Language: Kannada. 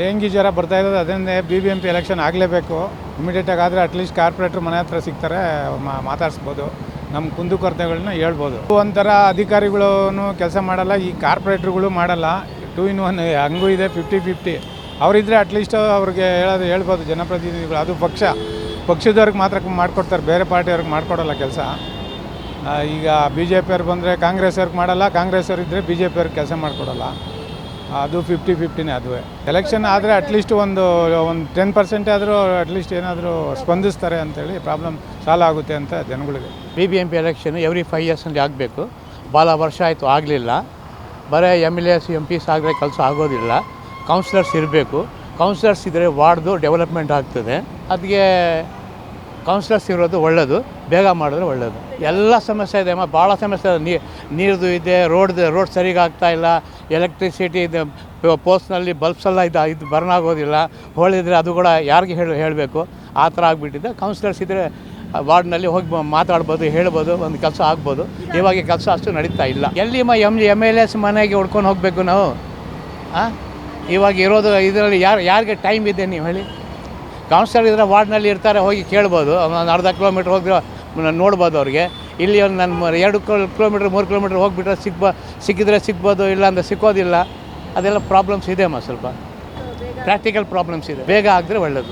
ಡೆಂಗಿ ಜ್ವರ ಬರ್ತಾ ಇರೋದು ಅದರಿಂದ B B M P election ಆಗಲೇಬೇಕು. ಇಮಿಡಿಯೇಟಾಗಿ ಆದರೆ ಅಟ್ಲೀಸ್ಟ್ ಕಾರ್ಪೊರೇಟ್ರ್ ಮನೆ ಹತ್ರ ಸಿಗ್ತಾರೆ ಮಾತಾಡಿಸ್ಬೋದು. ನಮ್ಮ ಕುಂದುಕೊರತೆಗಳನ್ನ ಹೇಳ್ಬೋದು. ಒಂಥರ ಅಧಿಕಾರಿಗಳೂ ಕೆಲಸ ಮಾಡಲ್ಲ, ಈ ಕಾರ್ಪೊರೇಟ್ರುಗಳು ಮಾಡಲ್ಲ. ಟೂ ಇನ್ ಒನ್ ಹಂಗೂ ಇದೆ ಫಿಫ್ಟಿ ಫಿಫ್ಟಿ ಅವರಿದ್ದರೆ ಅಟ್ಲೀಸ್ಟ್ ಅವ್ರಿಗೆ ಹೇಳೋದು, ಹೇಳ್ಬೋದು ಜನಪ್ರತಿನಿಧಿಗಳು. ಅದು ಪಕ್ಷ, ಪಕ್ಷದವ್ರಿಗೆ ಮಾತ್ರ ಮಾಡಿಕೊಡ್ತಾರೆ, ಬೇರೆ ಪಾರ್ಟಿಯವ್ರಿಗೆ ಮಾಡಿಕೊಡಲ್ಲ ಕೆಲಸ. ಈಗ ಬಿ ಜೆ ಪಿಯವ್ರು ಬಂದರೆ ಕಾಂಗ್ರೆಸ್ ಅವ್ರಿಗೆ ಮಾಡಲ್ಲ ಕಾಂಗ್ರೆಸ್ ಅವ್ರಿದ್ದರೆ ಬಿ ಜೆ ಪಿಯವ್ರಿಗೆ ಕೆಲಸ ಮಾಡಿಕೊಡಲ್ಲ. ಅದು ಫಿಫ್ಟಿ ಫಿಫ್ಟಿನೇ ಅದುವೇ. ಎಲೆಕ್ಷನ್ ಆದರೆ ಅಟ್ಲೀಸ್ಟ್ ಒಂದು ಒಂದು ಟೆನ್ ಪರ್ಸೆಂಟ್ ಆದರೂ ಅಟ್ಲೀಸ್ಟ್ ಏನಾದರೂ ಸ್ಪಂದಿಸ್ತಾರೆ ಅಂತೇಳಿ ಪ್ರಾಬ್ಲಮ್ ಸಾಲ್ವ್ ಆಗುತ್ತೆ ಅಂತ ಜನಗಳಿಗೆ. B B M P election every five ಇಯರ್ಸಲ್ಲಿ ಆಗಬೇಕು. ಭಾಳ ವರ್ಷ ಆಯಿತು, ಆಗಲಿಲ್ಲ. ಬರೀ M L S M Ps ಆದರೆ ಕೆಲಸ ಆಗೋದಿಲ್ಲ. ಕೌನ್ಸಿಲರ್ಸ್ ಇರಬೇಕು. ಕೌನ್ಸಿಲರ್ಸ್ ಇದ್ದರೆ ವಾರ್ಡ್ದು ಡೆವಲಪ್ಮೆಂಟ್ ಆಗ್ತದೆ. ಅದಕ್ಕೆ ಕೌನ್ಸಿಲರ್ಸ್ ಇರೋದು ಒಳ್ಳೆಯದು ಬೇಗ ಮಾಡಿದ್ರೆ ಒಳ್ಳೆಯದು ಎಲ್ಲ ಸಮಸ್ಯೆ ಇದೆ, ಅಮ್ಮ. ಭಾಳ ಸಮಸ್ಯೆ ಇದೆ. ನೀರ್ದು ಇದೆ ರೋಡ್ ರೋಡ್ ಸರಿಗೆ ಇಲ್ಲ ಎಲೆಕ್ಟ್ರಿಸಿಟಿ ಇದು ಪೋಸ್ಟ್ನಲ್ಲಿ ಬಲ್ಬ್ಸ್ ಎಲ್ಲ ಇದು ಇದು ಬರ್ನ್ ಆಗೋದಿಲ್ಲ. ಹೋಳಿದ್ರೆ ಅದು ಕೂಡ ಯಾರಿಗೆ ಹೇಳಿ, ಹೇಳಬೇಕು? ಆ ಥರ ಆಗಿಬಿಟ್ಟಿದೆ. ಕೌನ್ಸಿಲರ್ಸ್ ಇದ್ದರೆ ವಾರ್ಡ್ನಲ್ಲಿ ಹೋಗಿ ಮಾತಾಡ್ಬೋದು, ಹೇಳ್ಬೋದು, ಒಂದು ಕೆಲಸ ಆಗ್ಬೋದು. ಇವಾಗ ಕೆಲಸ ಅಷ್ಟು ನಡೀತಾ ಇಲ್ಲ. ಎಲ್ಲಿ ಮ ಎಂ ಎಂ ಎಲ್ ಎಸ್ ಮನೆಗೆ ಹುಡ್ಕೊಂಡು ಹೋಗಬೇಕು ನಾವು? ಹಾಂ ಇವಾಗ ಇರೋದು, ಇದರಲ್ಲಿ ಯಾರು, ಯಾರಿಗೆ ಟೈಮ್ ಇದೆ ನೀವು ಹೇಳಿ? ಕೌನ್ಸಿಲರ್ ಇದ್ರೆ ವಾರ್ಡ್ನಲ್ಲಿ ಇರ್ತಾರೆ, ಹೋಗಿ ಕೇಳ್ಬೋದು. ಒಂದು ಅರ್ಧ ಕಿಲೋಮೀಟ್ರ್ ಹೋಗಿ ನೋಡ್ಬೋದು ಅವ್ರಿಗೆ. ಇಲ್ಲಿ ಒಂದು ನನ್ನ ಎರಡು ಕಿಲೋಮೀಟ್ರ್ ಮೂರು ಕಿಲೋಮೀಟ್ರ್ ಹೋಗಿಬಿಟ್ರೆ ಸಿಗ್ಬ, ಸಿಕ್ಕಿದ್ರೆ ಸಿಗ್ಬೋದು ಇಲ್ಲ ಅಂದರೆ ಸಿಕ್ಕೋದಿಲ್ಲ. ಅದೆಲ್ಲ ಪ್ರಾಬ್ಲಮ್ಸ್ ಇದೆ ಅಮ್ಮ ಸ್ವಲ್ಪ. ಪ್ರಾಕ್ಟಿಕಲ್ ಪ್ರಾಬ್ಲಮ್ಸ್ ಇದೆ. ಬೇಗ ಆದರೆ ಒಳ್ಳೆಯದು